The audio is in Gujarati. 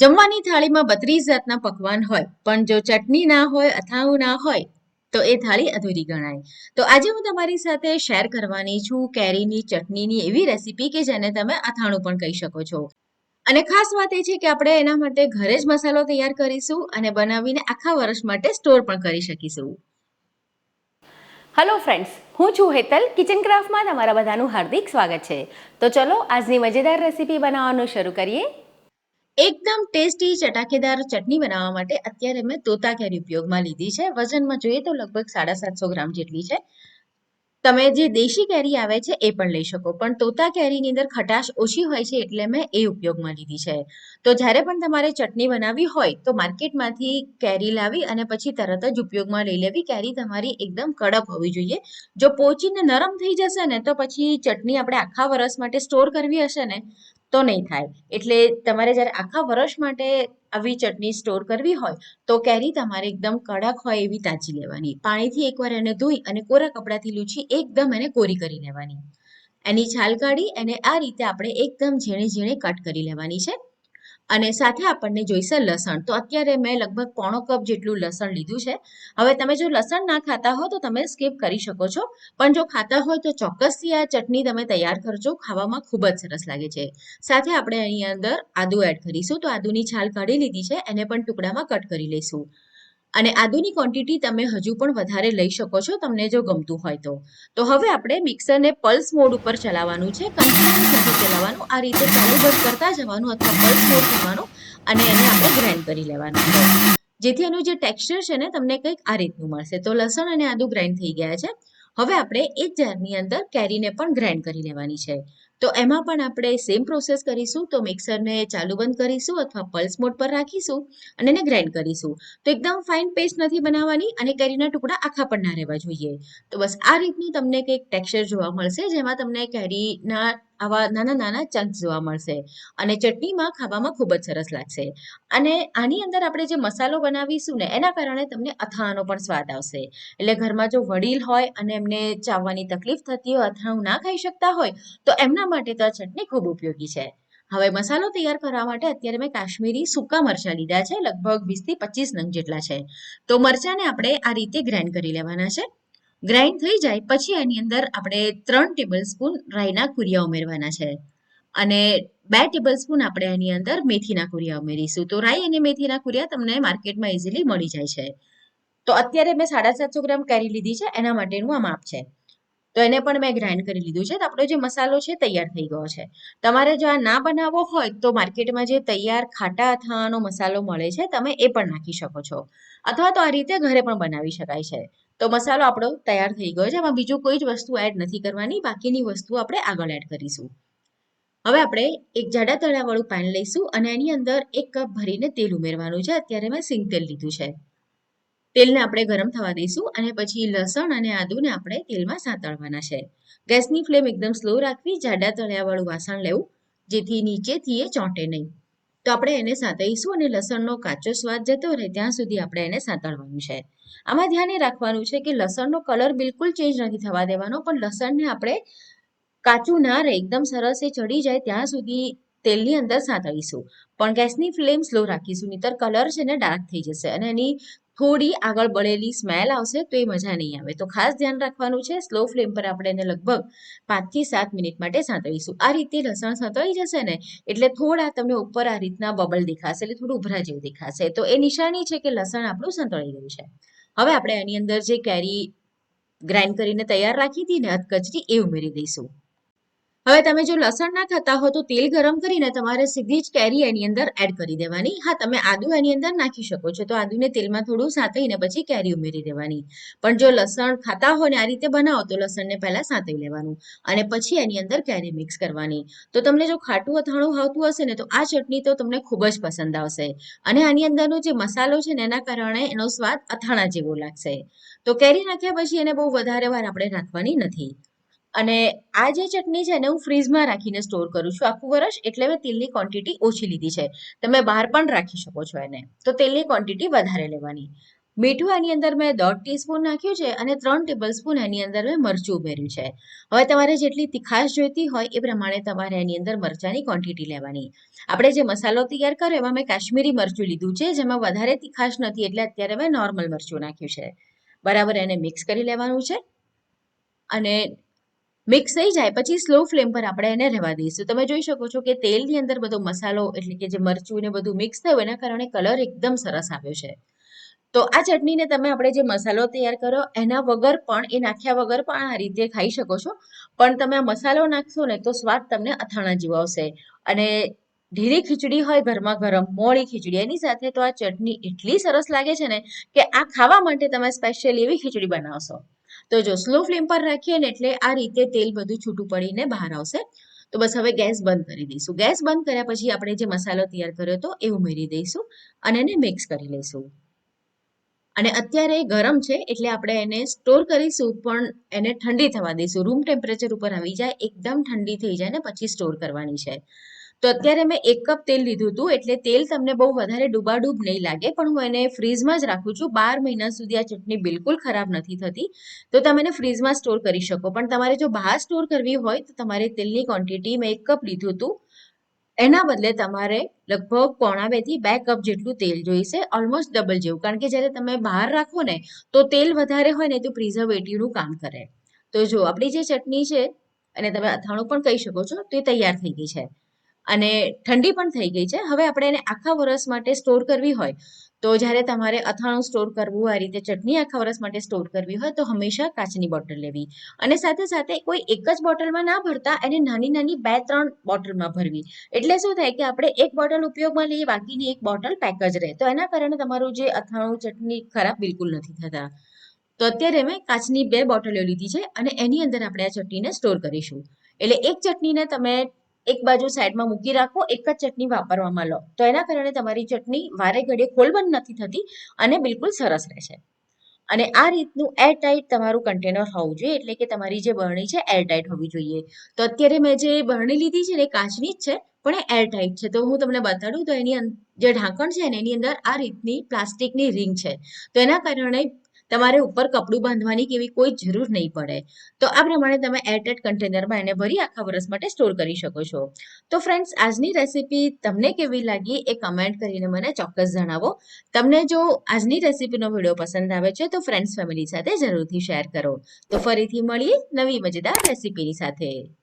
જમવાની થાળીમાં બત્રીસ જાતના પકવાન હોય, પણ જો ચટણી ના હોય, અથાણું ના હોય, તો એ થાળી અધૂરી ગણાય. તો આજે હું તમારી સાથે શેર કરવાની છું કેરીની ચટણીની એવી રેસીપી કે જેને તમે અથાણું પણ કહી શકો છો. અને ખાસ વાત એ છે કે આપણે એના માટે ઘરે જ મસાલો તૈયાર કરીશું અને બનાવીને આખા વર્ષ માટે સ્ટોર પણ કરી શકીશું. હલો ફ્રેન્ડ્સ હું છું હેતલ કિચન ક્રાફ્ટમાં તમારા બધાનું હાર્દિક સ્વાગત છે. તો ચલો, આજની મજેદાર રેસીપી બનાવવાનું શરૂ કરીએ. એકદમ ટેસ્ટી ચટાકેદાર ચટણી બનાવવા માટે અત્યારે મેં તોતા કેરી ઉપયોગમાં લીધી છે. વજનમાં જોઈએ તો લગભગ સાડા સાતસો ગ્રામ જેટલી છે. તમે જે દેશી કેરી આવે છે એ પણ લઈ શકો. પણ તોતા કેરીની અંદર ખટાશ ઓછી હોય છે એટલે મેં એ ઉપયોગમાં લીધી છે. તો જ્યારે પણ તમારે ચટણી બનાવવી હોય તો માર્કેટમાંથી કેરી લાવી અને પછી તરત જ ઉપયોગમાં લઈ લેવી. કેરી તમારી એકદમ કડક હોવી જોઈએ. જો પોચીને નરમ થઈ જશે ને તો પછી ચટણી આપણે આખા વરસ માટે સ્ટોર કરવી હશે ને તો નહીં થાય. એટલે તમારે જ્યારે આખા વર્ષ માટે આવી ચટણી સ્ટોર કરવી હોય, તો કેરી તમારે એકદમ કડક હોય એવી તાજી લેવાની. પાણીથી એકવાર એને ધોઈ અને કોરા કપડાથી લૂછી એકદમ એને કોરી કરી લેવાની. એની છાલ કાઢી અને આ રીતે આપણે એકદમ ઝીણી ઝીણી કટ કરી લેવાની છે. અને સાથે આપણને જોઈશે લસણ. તો અત્યારે મેં લગભગ પોણો કપ જેટલું લસણ લીધું છે. હવે તમે જો લસણ ના ખાતા હો તો તમે સ્કીપ કરી શકો છો. પણ જો ખાતા હોય તો ચોક્કસથી આ ચટણી તમે તૈયાર કરજો. ખાવામાં ખૂબ જ સરસ લાગે છે. સાથે આપણે અહીં અંદર આદુ એડ કરીશું. તો આદુની છાલ કાઢી લીધી છે. એને પણ ટુકડામાં કટ કરી લઈશું. અને આદુની ક્વોન્ટિટી તમે હજુ પણ વધારે લઈ શકો છો, તમને જો ગમતું હોય તો. તો હવે આપણે મિક્સરને પલ્સ મોડ ઉપર ચલાવવાનું છે કન્ટિન્યુઅસ ચલાવવાનું, આ રીતે ચાલુ બંધ કરતા જવાનું અથવા પલ્સ મોડ કરવાનું અને એને આપણે ગ્રાઇન્ડ કરી લેવાનું છે. જેથી એનું જે ટેક્સચર છે ને, તમને કંઈક આ રીતનું મળશે. તો લસણ અને આદુ ગ્રાઇન્ડ થઈ ગયા છે. હવે આપણે એક જારની અંદર કેરીને પણ ગ્રાઇન્ડ કરી લેવાની છે. તો એમાં પણ આપણે સેમ પ્રોસેસ કરીશું. તો મિક્સરને ચાલુ બંધ કરીશું અથવા પલ્સ મોડ પર રાખીશું અને એને ગ્રાઇન્ડ કરીશું. તો એકદમ ફાઇન પેસ્ટ નથી બનાવવાની અને કેરીના ટુકડા આખા પણ ના રહેવા જોઈએ. તો બસ આ રીતનું તમને કંઈક ટેક્સચર જોવા મળશે, જેમાં તમને કેરીના આવા નાના નાના ચંક્સ જોવા મળશે. અને ચટણીમાં ખાવામાં ખૂબ જ સરસ લાગશે. અને આની અંદર આપણે જે મસાલો બનાવીશું ને, એના કારણે તમને અથાણાનો પણ સ્વાદ આવશે. એટલે ઘરમાં જો વડીલ હોય અને એમને ચાવવાની તકલીફ થતી હોય, અથાણું ના ખાઈ શકતા હોય, તો એમના માટે તો આ ચટણી ખૂબ ઉપયોગી છે. હવે મસાલો તૈયાર કરવા માટે અત્યારે મેં કાશ્મીરી સૂકા મરચાં લીધા છે, લગભગ વીસથી પચીસ નંગ જેટલા છે. તો મરચાંને આપણે આ રીતે ગ્રાઇન્ડ કરી લેવાના છે. ગ્રાઇન્ડ થઈ જાય, પછી એની અંદર આપણે ત્રણ ટેબલ સ્પૂન રાઈના કુરિયા ઉમેરવાના છે. અને બે ટેબલ સ્પૂન આપણે એની અંદર મેથીના કુરિયા ઉમેરીશું. તો રાઈ અને મેથીના કુરિયા તમને માર્કેટમાં ઇઝીલી મળી જાય છે. તો અત્યારે મેં સાડા સાતસો ગ્રામ કેરી લીધી છે, એના માટેનું આ માપ છે. તો એને પણ મેં ગ્રાઇન્ડ કરી લીધું છે. તો આપણો જે મસાલો છે, તૈયાર થઈ ગયો છે. તમારે જો આ ના બનાવવો હોય, તો માર્કેટમાં જે તૈયાર ખાટા અથાણાનો મસાલો મળે છે, તમે એ પણ નાખી શકો છો. અથવા તો આ રીતે ઘરે પણ બનાવી શકાય છે. તો મસાલો આપણો તૈયાર થઈ ગયો છે. એમાં બીજું કોઈ જ વસ્તુ એડ નથી કરવાની. બાકીની વસ્તુ આપણે આગળ એડ કરીશું. હવે આપણે એક જાડા તળાવાળું પાન લઈશું અને એની અંદર એક કપ ભરીને તેલ ઉમેરવાનું છે. અત્યારે મેં સિંગ તેલ લીધું છે. તેલને આપણે ગરમ થવા દઈશું અને પછી લસણ અને આદુને આપણે તેલમાં સાંતળવાના છે. ગેસની ફ્લેમ એકદમ સ્લો રાખવી, જાડા તળિયાવાળું વાસણ લેવું, જેથી નીચેથી એ ચોંટે નહીં. આપણે એને સાંતળીશું અને લસણનો કાચો સ્વાદ જતો રહે ત્યાં સુધી આપણે એને સાંતળવાનું છે. આમાં ધ્યાને રાખવાનું છે કે લસણનો કલર બિલકુલ ચેન્જ નથી થવા દેવાનો, પણ લસણને આપણે કાચું ના રહે, એકદમ સરસ એ ચડી જાય ત્યાં સુધી તેલની અંદર સાંતળીશું પણ ગેસની ફ્લેમ સ્લો રાખીશું, નહીતર કલર છે ને ડાર્ક થઈ જશે અને એની થોડી આગળ બળેલી સ્મેલ આવશે તો એ મજા નહીં આવે. તો ખાસ ધ્યાન રાખવાનું છે સ્લો ફ્લેમ પર આપણે એને લગભગ પાંચથી સાત મિનિટ માટે સાંતળીશું આ રીતે લસણ સાંતળી જશે ને, એટલે થોડા તમને ઉપર આ રીતના બબલ દેખાશે, એટલે થોડું ઉભરા જેવું દેખાશે. તો એ નિશાની છે કે લસણ આપણું સંતળાઈ ગયું છે. હવે આપણે એની અંદર જે કેરી ગ્રાઇન્ડ કરીને તૈયાર રાખી હતી ને, અધકચરી, એ ઉમેરી દઈશું. હવે તમે જો લસણ ના ખાતા હો તો તેલ ગરમ કરીને તમારે સીધી જ કેરી એની અંદર એડ કરી દેવાની. હા, તમે આદુ એની અંદર નાખી શકો છો. તો આદુને તેલમાં થોડું સાંતળીને પછી કેરી ઉમેરી દેવાની. પણ જો લસણ ખાતા હોય ને આ રીતે બનાવો તો લસણને પહેલા સાંતળી લેવાનું અને પછી એની અંદર કેરી મિક્સ કરવાની. તો તમને જો ખાટું અથાણું આવતું હશે ને તો આ ચટણી તો તમને ખૂબ જ પસંદ આવશે. અને આની અંદરનો જે મસાલો છે ને એના કારણે એનો સ્વાદ અથાણા જેવો લાગશે. તો કેરી નાખ્યા પછી એને બહુ વધારે વાર આપણે રાખવાની નથી. અને આ જે ચટણી છે ને હું ફ્રીઝમાં રાખીને સ્ટોર કરું છું. આખું વર્ષ એટલે મેં તેલની ક્વોન્ટિટી ઓછી લીધી છે. તમે બહાર પણ રાખી શકો છો એને. તો તેલની ક્વોન્ટિટી વધારે લેવાની. મીઠું એની અંદર મેં દોઢ ટીસ્પૂન નાખ્યું છે અને ત્રણ ટેબલ સ્પૂન એની અંદર મેં મરચું ઉમેર્યું છે. હવે તમારે જેટલી તીખાશ જોઈતી હોય એ પ્રમાણે તમારે એની અંદર મરચાંની ક્વોન્ટિટી લેવાની. આપણે જે મસાલો તૈયાર કર્યો એમાં મેં કાશ્મીરી મરચું લીધું છે, જેમાં વધારે તીખાશ નથી એટલે અત્યારે મેં નોર્મલ મરચું નાખ્યું છે. બરાબર, એને મિક્સ કરી લેવાનું છે. અને મિક્સ થઈ જાય, પછી સ્લો ફ્લેમ પર આપણે એને રહેવા દઈશું. તમે જોઈ શકો છો કે તેલની અંદર બધો મસાલો, એટલે કે જે મરચું ને બધું મિક્સ થયું, એના કારણે કલર એકદમ સરસ આવ્યો છે. તો આ ચટણીને તમે આપણે જે મસાલો તૈયાર કર્યો એના વગર પણ, એ નાખ્યા વગર પણ આ રીતે ખાઈ શકો છો. પણ તમે આ મસાલો નાખશો ને, તો સ્વાદ તમને અથાણા જેવો આવશે. અને ઢીલી ખીચડી હોય, ઘરમાં ગરમ મોળી ખીચડી, એની સાથે તો આ ચટણી એટલી સરસ લાગે છે ને, કે આ ખાવા માટે તમે સ્પેશિયલી એવી ખીચડી બનાવશો. તો જો સ્લો ફ્લેમ પર રાખીએ ને એટલે આ રીતે તેલ બધું છૂટું પડીને બહાર આવશે. તો બસ હવે ગેસ બંધ કરી દઈશું. ગેસ બંધ કર્યા પછી આપણે જે મસાલો તૈયાર કર્યો હતો એ ઉમેરી દઈશું અને એને મિક્સ કરી લઈશું. અને અત્યારે ગરમ છે એટલે આપણે એને સ્ટોર કરીશું પણ એને ઠંડી થવા દઈશું. રૂમ ટેમ્પરેચર ઉપર આવી જાય, એકદમ ઠંડી થઈ જાય ને પછી સ્ટોર કરવાની છે. તો અત્યારે મેં એક કપ તેલ લીધું હતું, એટલે તેલ તમને બહુ વધારે ડૂબાડૂબ નહીં લાગે, પણ હું એને ફ્રીઝમાં જ રાખું છું. બાર મહિના સુધી આ ચટણી બિલકુલ ખરાબ નથી થતી. તો તમે એને ફ્રીઝમાં સ્ટોર કરી શકો. પણ તમારે જો બહાર સ્ટોર કરવી હોય, તો તમારે તેલની ક્વોન્ટિટી મેં એક કપ લીધું હતું. એના બદલે તમારે લગભગ પોણા બે બે કપ જેટલું તેલ જોઈશે ઓલમોસ્ટ ડબલ જેવું. કારણ કે જ્યારે તમે બહાર રાખો ને, તો તેલ વધારે હોય ને, તો પ્રિઝર્વેટિવનું કામ કરે. તો જો, આપણી જે ચટણી છે અને તમે અથાણું પણ કહી શકો છો, તો એ તૈયાર થઈ ગઈ છે. અને ઠંડી પણ થઈ ગઈ છે. હવે આપણે એને આખા વર્ષ માટે સ્ટોર કરવી હોય, તો જ્યારે તમારે અથાણું સ્ટોર કરવું આ રીતે ચટણી આખા વર્ષ માટે સ્ટોર કરવી હોય, તો હંમેશા કાચની બોટલ લેવી. અને સાથે સાથે કોઈ એક જ બોટલમાં ના ભરતા એને નાની નાની બે ત્રણ બોટલમાં ભરવી. એટલે શું થાય કે આપણે એક બોટલ ઉપયોગમાં લઈએ, બાકીની એક બોટલ પેક જ રહે. તો એના કારણે તમારું જે અથાણું, ચટણી ખરાબ બિલકુલ નથી થતા. તો અત્યારે મેં કાચની બે બોટલો લીધી છે અને એની અંદર આપણે આ ચટણીને સ્ટોર કરીશું. એટલે એક ચટણીને તમે એક બાજુ સાઈડમાં મૂકી રાખો, એક જ ચટણી વાપરવામાં લો. તો એના કારણે તમારી ચટણી વારે ઘડીએ ખોલબંધ નથી થતી અને બિલકુલ સરસ રહેશે અને આ રીતનું એરટાઈટ તમારું કન્ટેનર હોવું જોઈએ, એટલે કે તમારી જે બરણી છે એરટાઈટ હોવી જોઈએ. તો અત્યારે મેં જે બરણી લીધી છે ને, એ કાચની જ છે, પણ એ એરટાઈટ છે. તો હું તમને બતાડું તો એની જે ઢાંકણ છે ને, એની અંદર આ રીતની પ્લાસ્ટિકની રિંગ છે. તો એના કારણે તમારે ઉપર કપડું બાંધવાની કે એવી કોઈ જરૂર નહીં પડે. તો આ પ્રમાણે તમે એરટેટ કન્ટેનરમાં એને ભરી આખા વર્ષ માટે સ્ટોર કરી શકો છો. તો ફ્રેન્ડ્સ આજની રેસીપી તમને કેવી લાગી એ કમેન્ટ કરીને મને ચોક્કસ જણાવો. તમને જો આજની રેસીપીનો વીડિયો પસંદ આવે છે તો ફ્રેન્ડ્સ ફેમિલી સાથે જરૂરથી શેર કરો. તો ફરીથી મળીએ નવી મજેદાર રેસીપીની સાથે.